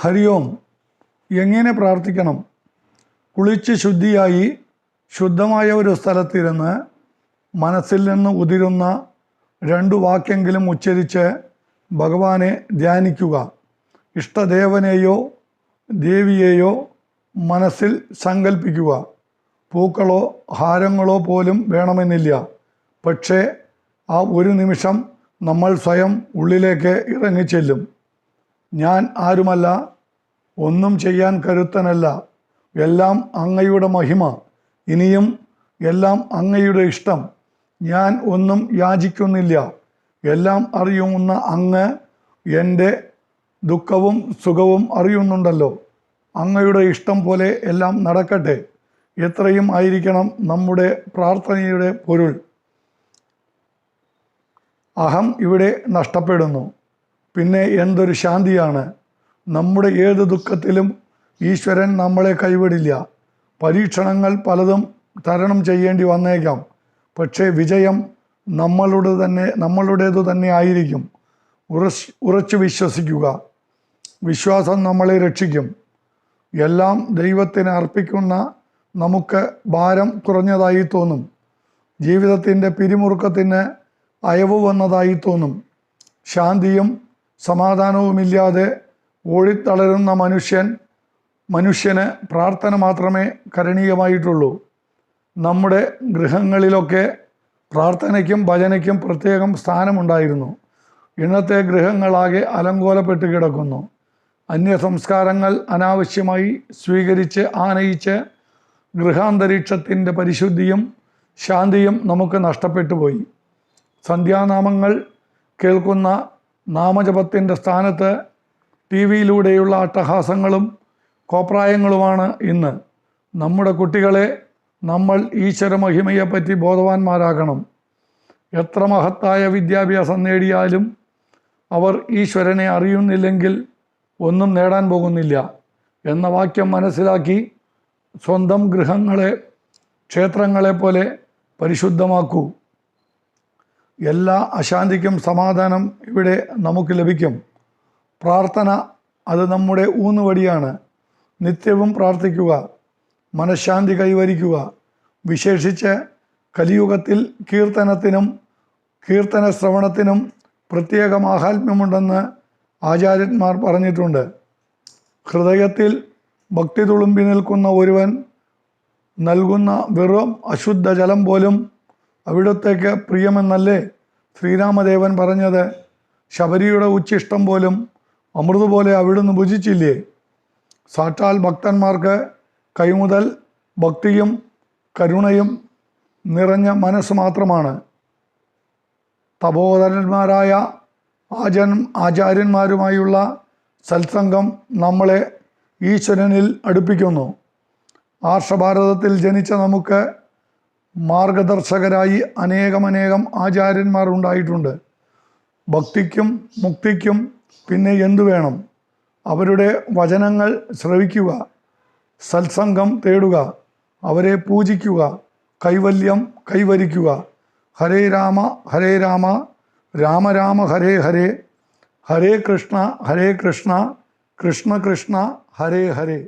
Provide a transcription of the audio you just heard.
ഹരി ഓം എങ്ങനെ പ്രാർത്ഥിക്കണം? കുളിച്ച് ശുദ്ധിയായി ശുദ്ധമായ ഒരു സ്ഥലത്തിരുന്ന് മനസ്സിൽ നിന്ന് ഉതിരുന്ന രണ്ട് വാക്കെങ്കിലും ഉച്ചരിച്ച് ഭഗവാനെ ധ്യാനിക്കുക. ഇഷ്ടദേവനെയോ ദേവിയെയോ മനസ്സിൽ സങ്കല്പിക്കുക പൂക്കളോ ഹാരങ്ങളോ പോലും വേണമെന്നില്ല. പക്ഷേ ആ ഒരു നിമിഷം നമ്മൾ സ്വയം ഉള്ളിലേക്ക് ഇറങ്ങിച്ചെല്ലും. ഞാൻ ആരുമല്ല ഒന്നും ചെയ്യാൻ കരുത്തനല്ല. എല്ലാം അങ്ങയുടെ മഹിമ ഇനിയും എല്ലാം അങ്ങയുടെ ഇഷ്ടം. ഞാൻ ഒന്നും യാചിക്കുന്നില്ല. എല്ലാം അറിയുന്ന അങ്ങ് എന്റെ ദുഃഖവും സുഖവും അറിയുന്നുണ്ടല്ലോ. അങ്ങയുടെ ഇഷ്ടം പോലെ എല്ലാം നടക്കട്ടെ. എത്രയും ആയിരിക്കണം നമ്മുടെ പ്രാർത്ഥനയുടെ പൊരുൾ. അഹം ഇവിടെ നഷ്ടപ്പെടുന്നു. പിന്നെ എന്തൊരു ശാന്തിയാണ്. നമ്മുടെ ഏത് ദുഃഖത്തിലും ഈശ്വരൻ നമ്മളെ കൈവിടില്ല. പരീക്ഷണങ്ങൾ പലതും തരണം ചെയ്യേണ്ടി വന്നേക്കാം. പക്ഷേ വിജയം നമ്മളുടെ തന്നെ നമ്മളുടേതു തന്നെ ആയിരിക്കും. ഉറച്ച് ഉറച്ചു വിശ്വസിക്കുക. വിശ്വാസം നമ്മളെ രക്ഷിക്കും. എല്ലാം ദൈവത്തിന് അർപ്പിക്കുന്ന നമുക്ക് ഭാരം കുറഞ്ഞതായി തോന്നും. ജീവിതത്തിന്റെ പിരിമുറുക്കത്തിന് അയവ് വന്നതായി തോന്നും. ശാന്തിയും സമാധാനവുമില്ലാതെ ഓടിത്തളരുന്ന മനുഷ്യൻ മനുഷ്യന് പ്രാർത്ഥന മാത്രമേ കരണീയമായിട്ടുള്ളൂ. നമ്മുടെ ഗൃഹങ്ങളിലൊക്കെ പ്രാർത്ഥനയ്ക്കും ഭജനയ്ക്കും പ്രത്യേകം സ്ഥാനമുണ്ടായിരുന്നു. ഇന്നത്തെ ഗൃഹങ്ങളാകെ അലങ്കോലപ്പെട്ട് കിടക്കുന്നു. അന്യ സംസ്കാരങ്ങൾ അനാവശ്യമായി സ്വീകരിച്ച് ആനയിച്ച് ഗൃഹാന്തരീക്ഷത്തിന്റെ പരിശുദ്ധിയും ശാന്തിയും നമുക്ക് നഷ്ടപ്പെട്ടു പോയി. സന്ധ്യാനാമങ്ങൾ കേൾക്കുന്ന നാമജപത്തിന്റെ സ്ഥാനത്ത് ടി വിയിലൂടെയുള്ള അട്ടഹാസങ്ങളും കോപ്രായങ്ങളുമാണ് ഇന്ന്. നമ്മുടെ കുട്ടികളെ നമ്മൾ ഈശ്വര മഹിമയെപ്പറ്റി ബോധവാന്മാരാക്കണം എത്ര മഹത്തായ വിദ്യാഭ്യാസം നേടിയാലും അവർ ഈശ്വരനെ അറിയുന്നില്ലെങ്കിൽ ഒന്നും നേടാൻ പോകുന്നില്ല എന്ന വാക്യം മനസ്സിലാക്കി സ്വന്തം ഗൃഹങ്ങളെ ക്ഷേത്രങ്ങളെ പോലെ പരിശുദ്ധമാക്കൂ. എല്ലാ അശാന്തിക്കും സമാധാനം ഇവിടെ നമുക്ക് ലഭിക്കും. പ്രാർത്ഥന അത് നമ്മുടെ ഊന്നുവടിയാണ്. നിത്യവും പ്രാർത്ഥിക്കുക മനഃശാന്തി കൈവരിക്കുക വിശേഷിച്ച് കലിയുഗത്തിൽ കീർത്തനത്തിനും കീർത്തന ശ്രവണത്തിനും പ്രത്യേക മാഹാത്മ്യമുണ്ടെന്ന് ആചാര്യന്മാർ പറഞ്ഞിട്ടുണ്ട്. ഹൃദയത്തിൽ ഭക്തി തുളുമ്പി നിൽക്കുന്ന ഒരുവൻ നൽകുന്ന വെറും അശുദ്ധ ജലം പോലും അവിടത്തേക്ക് പ്രിയമെന്നല്ലേ ശ്രീരാമദേവൻ പറഞ്ഞത്? ശബരിയുടെ ഉച്ചിഷ്ടം പോലും അമൃത് പോലെ അവിടുന്ന് ഭുജിച്ചില്ലേ? സാക്ഷാൽ ഭക്തന്മാർക്ക് കൈമുതൽ ഭക്തിയും കരുണയും നിറഞ്ഞ മനസ്സ് മാത്രമാണ്. തപോധരന്മാരായ ആചൻ ആചാര്യന്മാരുമായുള്ള സത്സംഗം നമ്മളെ ഈശ്വരനിൽ അടുപ്പിക്കുന്നു. ആർഷഭാരതത്തിൽ ജനിച്ച നമുക്ക് മാർഗദർശകരായി അനേകമനേകം ആചാര്യന്മാർ ഉണ്ടായിട്ടുണ്ട്. ഭക്തിക്കും മുക്തിക്കും പിന്നെ എന്തു വേണം? അവരുടെ വചനങ്ങൾ ശ്രവിക്കുക സത്സംഗം തേടുക അവരെ പൂജിക്കുക കൈവല്യം കൈവരിക്കുക. ഹരേ രാമ ഹരേ രാമ രാമ രാമ ഹരേ ഹരേ. ഹരേ കൃഷ്ണ ഹരേ കൃഷ്ണ കൃഷ്ണ കൃഷ്ണ ഹരേ ഹരേ.